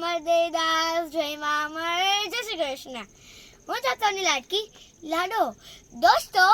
અમરદેવદાસ જય મા અમર જય શ્રી કૃષ્ણ. હું ચતરની લાડકી. લાડો. દોસ્તો,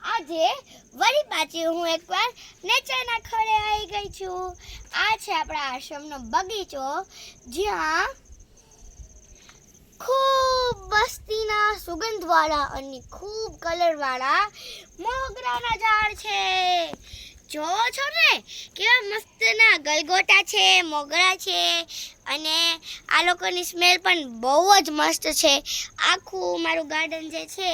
આજે વળી પાછી હું એકવાર નેચરના ખડે આવી ગઈ છું. આ છે આપણા આશ્રમનો બગીચો, જ્યાં ખૂબ બસ્તીના સુગંધવાળા અને ખૂબ કલરવાળા મોગરાના ઝાડ છે. જો છો ને કેવા મસ્તના ગલગોટા છે, મોગરા છે, અને આ લોકોની સ્મેલ પણ બહુ જ મસ્ત છે. આખું મારું ગાર્ડન જે છે,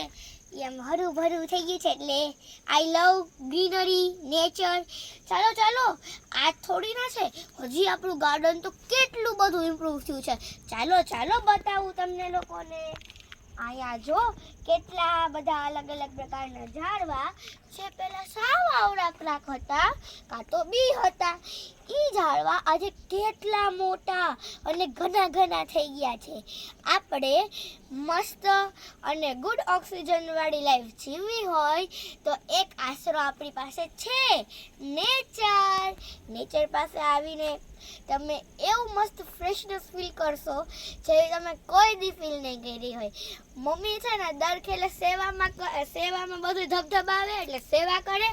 એ આમ હરું ભરું થઈ ગયું છે, એટલે આઈ લવ ગ્રીનરી નેચર ચાલો ચાલો, આ થોડી ના છે, હજી આપણું ગાર્ડન તો કેટલું બધું ઇમ્પ્રૂવ થયું છે. ચાલો ચાલો, બતાવું તમને લોકોને. અહીંયા જો, કેટલા બધા અલગ અલગ પ્રકારના ઝાડવા જે પેલા સાવ આવડાકરાક હતા કાં તો બી હતા. એ ઝાડવા આજે કેટલા મોટા અને ઘણા ઘણા થઈ ગયા છે. આપણે મસ્ત અને ગુડ ઓક્સિજનવાળી લાઈફ જીવવી હોય તો એક આશરો આપણી પાસે છે. નેચર નેચર પાસે આવીને તમે એવું મસ્ત ફ્રેશનેસ ફીલ કરશો, જેવી તમે કોઈ દી ફીલ નહીં કરી હોય. મમ્મી છે ને, દર ખેલે સેવામાં સેવામાં બધું ધબધબાવે એટલે સેવા કરે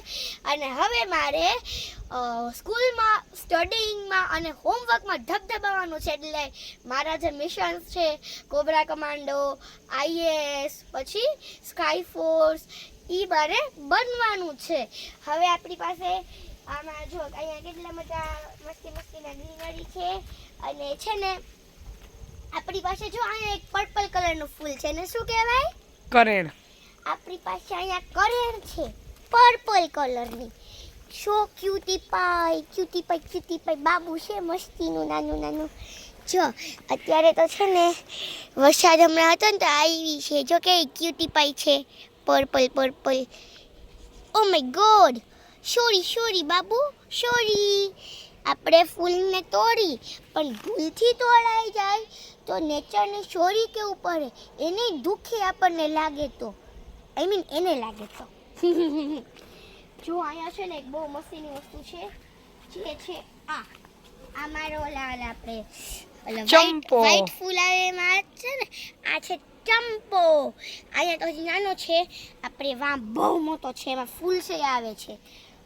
અને હવે મારે સ્કૂલમાં સ્ટડીંગમાં અને હોમવર્કમાં ધબધબાવાનું છે એટલે મારા જે મિશન્સ છે કોબરા કમાન્ડો આઈએએસ પછી સ્કાય ફોર્સ એ મારે બનવાનું છે. હવે આપણી પાસે આમાં જો અહીંયા કેટલા બધા મસ્તી મસ્તીના ગ્રીનરી છે અને છે ને આપણી પાસે જો અહીંયા એક પર્પલ કલરનું ફૂલ છે ને શું કહેવાય? કરેણ. આપણી પાસે અહીંયા કરેણ છે. પર્પલ કલરની so cutie pie cutie pie cutie pie Babu છે મસ્તીનું, નાનું નાનું. જો, અત્યારે તો છે ને વરસાદ હમણાં હતો ને તો આવી છે. જો કે ક્યુટી પાઈ છે purple purple oh my god sorry sorry Babu sorry આપણે ફૂલને તોડી, પણ ભૂલથી તોડાઈ જાય. તો નેચરને સોરી કેવું પડે? એને દુઃખી આપણને લાગે તો. આઈ મીન એને લાગે તો. જો અહીંયા છે ને એક બહુ મસ્તીની વસ્તુ છે. જે છે આ. આ મારો ઓલા ઓલા આપણે ચંપો. વ્હાઈટ ફૂલ આવે એમાં છે ને આ છે ચંપો. અહીંયા તો હજી નાનો છે. આપણે વાં બહુ મોટો છે એમાં ફૂલ છે આવે છે.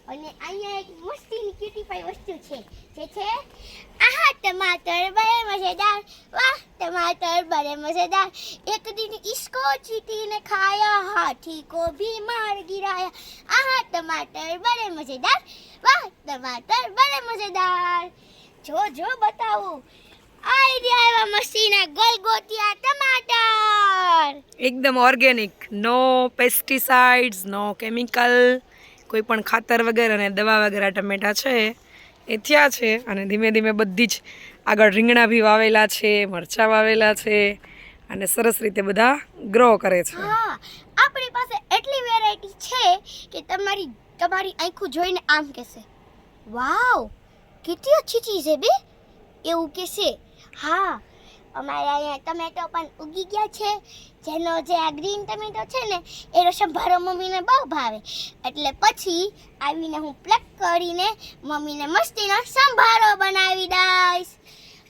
અને અહીંયા એક મસ્તીની ક્યુટીફાઈ વસ્તુ છે. જે છે, આહા, ટમાટર બરે મજેદાર, વાહ, ટમાટર બરે મજેદાર. એક દિન ઇસકો ચીટીને ખાયા, હાથી કો ભી માર ગિરાયા. આહા, ટમાટર બરે મજેદાર, વાહ, ટમાટર બરે મજેદાર. જો જો, બતાવો. આઈડિયા રહ્યા એવા મસ્તીના ગોલગોટિયા ટમાટર. એકદમ organic no pesticides no chemical કોઈ પણ ખાતર વગર અને દવા વગર આ ટમેટા છે, એ થયા છે અને ધીમે ધીમે બધી જ આગળ રીંગણા બી વાવેલા છે, મરચાં વાવેલા છે અને સરસ રીતે બધા ગ્રો કરે છે. આપણી પાસે એટલી વેરાયટી છે કે તમારી તમારી આંખો જોઈને આમ કહેશે. વાવ, કેટલી અચ્છી ચીજ છે બે. એવું કહેશે. હા અમારે અહીંયા ટમેટો પણ ઉગી ગયા છે. જેનો જે આ ગ્રીન ટમેટો છે ને એનો સંભારો મમ્મીને બહુ ભાવે. એટલે પછી આવીને હું પ્લક કરીને મમ્મીને મસ્તીનો સંભારો બનાવી દઈશ.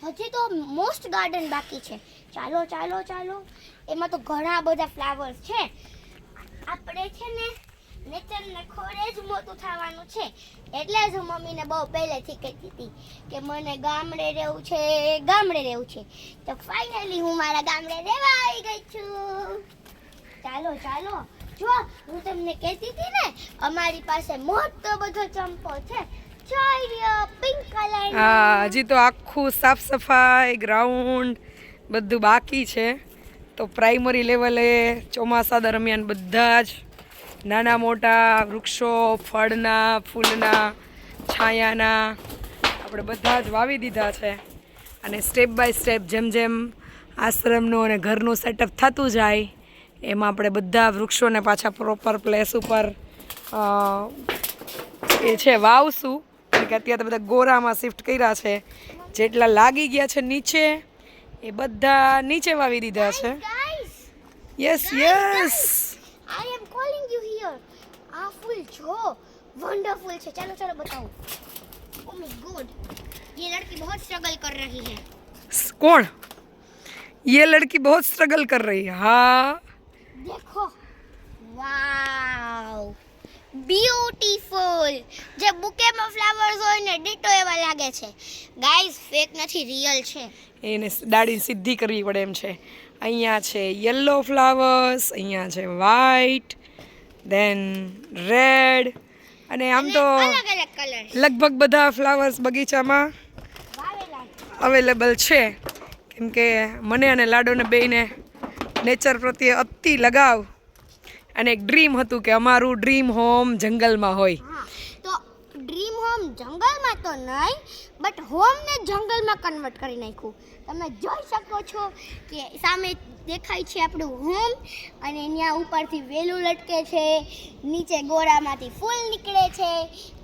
હજી તો મોસ્ટ ગાર્ડન બાકી છે. ચાલો ચાલો ચાલો. એમાં તો ઘણા બધા ફ્લાવર્સ છે. આપણે છે ને નેચરને ખોરે જ મોટું થવાનું છે. એટલે જ હું મમ્મીને બહુ પહેલેથી કહેતી હતી કે મને ગામડે રહેવું છે, ગામડે રહેવું છે. તો ફાઇનલી હું મારા ગામડે રહેવા આવી ગઈ છું. ચાલો ચાલો. જો, હું તમને કહેતી હતી ને, અમારી પાસે મોટો બધો ચંપો છે. હા, હજી તો આખું સાફ સફાઈ ગ્રાઉન્ડ બધું બાકી છે. તો પ્રાઇમરી લેવલે ચોમાસા દરમિયાન બધા જ નાના મોટા વૃક્ષો ફળના ફૂલના છાયાના આપણે બધા જ વાવી દીધા છે. અને સ્ટેપ બાય સ્ટેપ જેમ જેમ આશ્રમનું અને ઘરનું સેટઅપ થતું જાય એમાં આપણે બધા વૃક્ષોને પાછા પ્રોપર પ્લેસ ઉપર એ છે વાવશું. કે અત્યારે બધા ગોરામાં શિફ્ટ કર્યા છે. જેટલા લાગી ગયા છે નીચે એ બધા નીચે વાવી દીધા છે. યસ યસ આ ફૂલ જો वंडरफुल છે चलो चलो बताओ ओ माय गॉड ये लड़की बहुत स्ट्रगल कर रही है કોણ ये लड़की बहुत स्ट्रगल कर रही है हाँ દેખો વાવ બ્યુટીફુલ જે બુકેમાં ફ્લાવર્સ હોય ને ડીટો એવા લાગે છે ગાઈઝ ફેક નથી રિયલ છે એને દાઢી સીધી કરવી પડે એમ છે અહીંયા છે યલો ફ્લાવર્સ અહીંયા છે વ્હાઈટ દેન રેડ અને આમ તો લગભગ બધા ફ્લાવર્સ બગીચામાં અવેલેબલ છે. કેમ કે મને અને લાડોને બેને નેચર પ્રત્યે અતિ લગાવ. અને એક ડ્રીમ હતું કે અમારું ડ્રીમ હોમ જંગલમાં હોય. જંગલમાં તો નહીં બટ હોમને જંગલમાં કન્વર્ટ કરી નાખ્યું. તમે જોઈ શકો છો કે સામે દેખાય છે આપણું હોમ અને ત્યાં ઉપરથી વેલું લટકે છે, નીચે ગોળામાંથી ફૂલ નીકળે છે,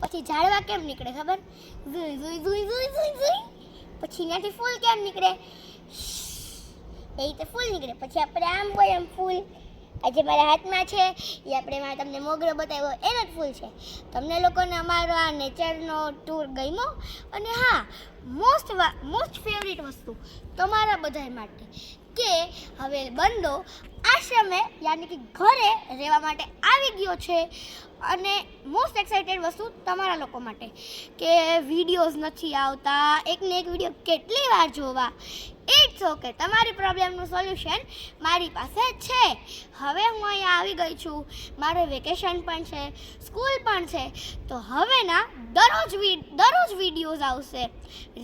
પછી ઝાડવા કેમ નીકળે ખબર? પછી ત્યાંથી ફૂલ કેમ નીકળે? એ રીતે ફૂલ નીકળે. પછી આપણે આમ હોય આમ ફૂલ. આ જે મારા હાથમાં છે એ આપણે એમાં તમને મોગરો બતાવ્યો એનો ફૂલ છે તમને લોકોને અમારો આ નેચરનો ટૂર ગમ્યો? અને હા મોસ્ટ મોસ્ટ ફેવરિટ વસ્તુ તમારા બધા માટે કે હવે બંદો આશ્રમે, યાની કે ઘરે રહેવા માટે આવી ગયો છે. અને મોસ્ટ એક્સાઇટેડ વસ્તુ તમારા લોકો માટે કે વિડીયોઝ નથી આવતા, એકને એક વીડિયો કેટલી વાર જોવા ઇટ્સ ઓકે તમારી પ્રોબ્લેમનું સોલ્યુશન મારી પાસે છે. હવે હું અહીંયા આવી ગઈ છું. મારે વેકેશન પણ છે સ્કૂલ પણ છે. તો હવે ના, દરરોજ દરરોજ વિડીયોઝ આવશે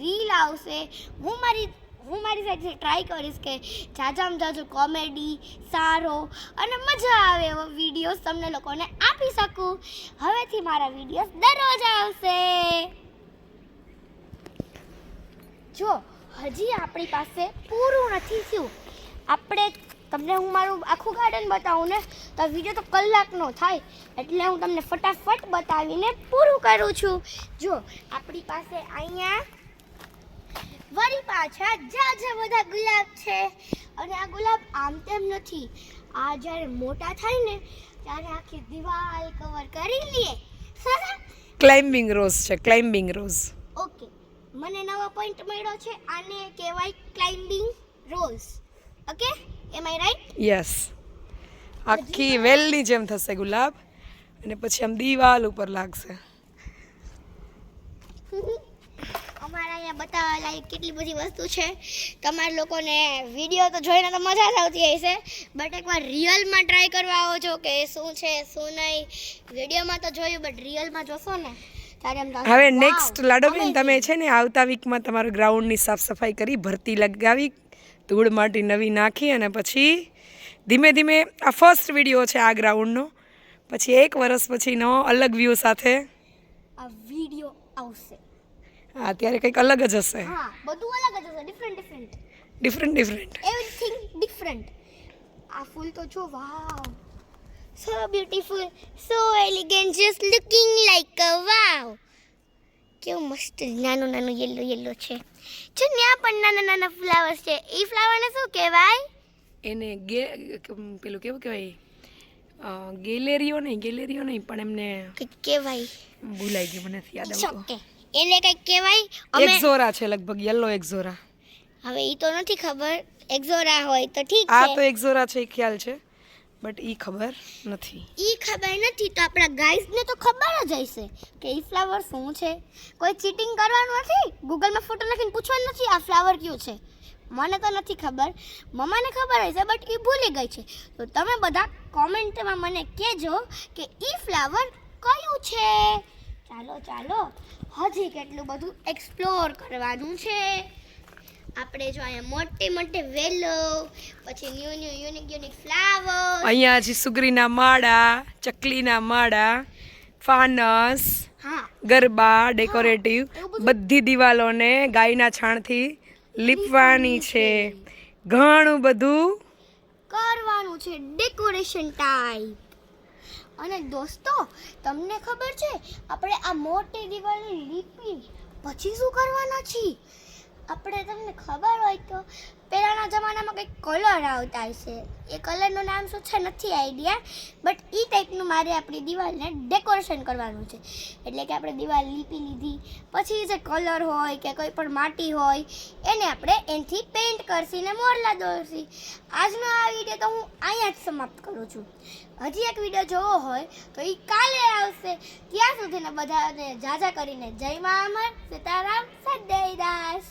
રીલ આવશે. હું મારી હું મારી સાઈડથી ટ્રાય કરીશ કે જાજામાં જાજુ કોમેડી સારો અને મજા આવે એવો વિડીયોઝ તમને લોકોને આપી શકું. હવેથી મારા વિડીયોઝ દરરોજ આવશે. જો હજી આપણી પાસે પૂરું નથી થયું. આપણે, તમને હું મારું આખું ગાર્ડન બતાવું ને, તો વીડિયો તો કલાકનો થાય. એટલે હું તમને ફટાફટ બતાવીને પૂરું કરું છું. જો, આપણી પાસે અહીંયા વળી પાછા ઝાઝા બધા ગુલાબ છે. અને આ ગુલાબ આમ તેમ નથી. આ જ્યારે મોટા થાય ને, ત્યારે આખી દિવાલ કવર કરી લઈએ ક્લાઇમ્બિંગ રોઝ છે ક્લાઇમ્બિંગ રોઝ મને નવો પોઈન્ટ મળ્યો છે આને કહેવાય climbing rose okay am I right yes આખી વેલની જેમ થશે ગુલાબ અને પછી આમ દિવાલ ઉપર લાગશે. અમારા અહીંયા બતાવવા લાયક કેટલી બધી વસ્તુ છે. તમારા લોકોને વીડિયો તો જોઈને તો મજા જ આવતી હશે બટ એકવાર રિયલમાં ટ્રાય કરવા આવો છો કે શું છે શું નહીં. વિડીયોમાં તો જોયું બટ રિયલમાં જોશો ને? હવે નેક્સ્ટ લાડોબેન તમે છે ને આવતા વીકમાં તમારા ગ્રાઉન્ડની સાફ સફાઈ કરી ભરતી લગાવી ધૂળ માટી નવી નાખી અને પછી ધીમે ધીમે આ ફર્સ્ટ વીડિયો છે આ ગ્રાઉન્ડનો પછી એક વર્ષ પછીનો અલગ વ્યૂ સાથે. આ વીડિયો આવશે. હા ત્યારે કંઈક અલગ જ હશે. હા બધું અલગ જ હશે different different different different everything different આ ફૂલ તો જો wow. So beautiful so elegant, just looking like a wow કેવું મસ્ત નાનું નાનું યલો યલો છે જો ત્યાં પણ નાના નાના ફ્લાવર્સ છે એ ફ્લાવરને શું કહેવાય એને ગે પેલું કેવું કહેવાય ગેલેરીઓ નહીં ગેલેરીઓ નહીં પણ એમને કંઈક કહેવાય ભૂલાઈ ગયું મને યાદ આવતું એને કંઈક કહેવાય એક્ઝોરા છે લગભગ યલો એક્ઝોરા હવે એ તો નથી ખબર એક્ઝોરા હોય તો ઠીક આ તો એક્ઝોરા છે ખ્યાલ છે બટ ઈ ખબર નથી. ઈ ખબર નથી તો આપણા ગાઈઝને તો ખબર જ હશે કે ઈ ફ્લાવર શું છે. કોઈ ચીટિંગ કરવાનું નથી? ગૂગલમાં ફોટો નાખીને પૂછવાનું નથી આ ફ્લાવર કયું છે? મને તો નથી ખબર. મમ્માને ખબર હશે, બટ એ ભૂલી ગઈ છે. તો તમે બધા કોમેન્ટમાં મને કહેજો કે ઈ ફ્લાવર કયું છે? ચાલો ચાલો. હજી કેટલું બધું એક્સપ્લોર કરવાનું છે. આપણે જો અહીંયા મોટી મોટી વેલો પછી new new unique unique flower અહીંયા છે સુગરીના માળા ચકલીના માળા ફાનસ હા. ગરબા ડેકોરેટિવ બધી. દિવાલોને ગાયના છાણથી લીપવાની છે. ઘણું બધું કરવાનું છે ડેકોરેશન ટાઈપ અને દોસ્તો તમને ખબર છે આપણે આ મોટી દિવાળી લીપી પછી શું કરવાના છીએ? આપણે તમને ખબર હોય તો પહેલાંના જમાનામાં કંઈક કલર આવતા હશે. એ કલરનું નામ શું છે નથી આઈડિયા બટ એ ટાઈપનું મારે આપણી દિવાલને ડેકોરેશન કરવાનું છે. એટલે કે આપણે દિવાલ લીપી લીધી, પછી જે કલર હોય કે કોઈ પણ માટી હોય, એને આપણે એનાથી પેઇન્ટ કરશી ને મોરલા દોરશી. આજનો આ વીડિયો તો હું અહીંયા જ સમાપ્ત કરું છું. હજી એક વીડિયો જોવો હોય તો એ કાલે આવશે. ત્યાં સુધીને બધાને જાજા કરીને જય મા અમર, સીતારામ સદૈદાસ